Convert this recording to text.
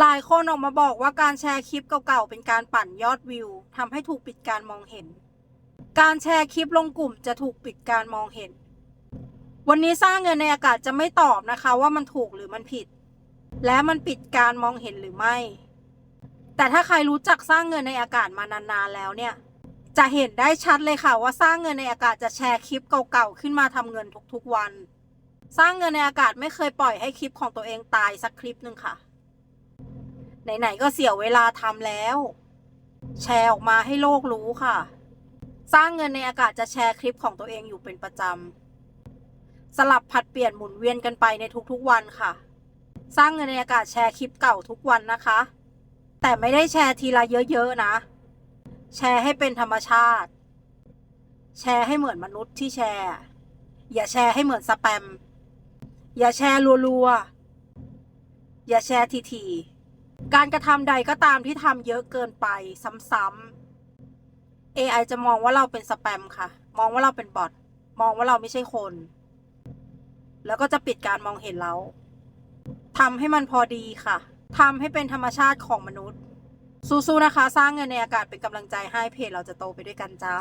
หลายคนออกมาบอกว่าการแชร์คลิปเก่าๆ เป็นการปั่นยอดวิวทำให้ถูกปิดการมองเห็น การแชร์คลิปลงกลุ่มจะถูกปิดการมองเห็น วันนี้สร้างเงินในอากาศจะไม่ตอบนะคะว่ามันถูกหรือมันผิด และมันปิดการมองเห็นหรือไม่ แต่ถ้าใครรู้จักสร้างเงินในอากาศมานานๆแล้วเนี่ย จะเห็นได้ชัดเลยค่ะว่าสร้างเงินในอากาศจะแชร์คลิปเก่าๆขึ้นมาทำเงินทุกๆวัน สร้างเงินในอากาศไม่เคยปล่อยให้คลิปของตัวเองตายสักคลิปหนึ่งค่ะ ไหนๆก็เสียเวลาทำแล้ว แชร์ออกมาให้โลกรู้ค่ะ สร้างเงินในอากาศจะแชร์คลิปของตัวเองอยู่เป็นประจำสลับผัดเปลี่ยนหมุนเวียนกันไปในทุกๆวันค่ะ สร้างเงินในอากาศแชร์คลิปเก่าทุกวันนะคะ แต่ไม่ได้แชร์ทีละเยอะๆนะ แชร์ให้เป็นธรรมชาติ แชร์ให้เหมือนมนุษย์ที่แชร์ อย่าแชร์ให้เหมือนสแปม อย่าแชร์รัวๆอย่าแชร์ทีๆ การกระทำใดก็ตามที่ทำเยอะเกินไปซ้ำๆ AI จะมองว่าเราเป็นสแปมค่ะ มองว่าเราเป็นบอท มองว่าเราไม่ใช่คน แล้วก็จะปิดการมองเห็นเราทำให้มันพอดีค่ะทำให้เป็นธรรมชาติของมนุษย์ สู้ๆนะคะ สร้างเงินในอากาศเป็นกำลังใจให้เพจเราจะโตไปด้วยกันจ้า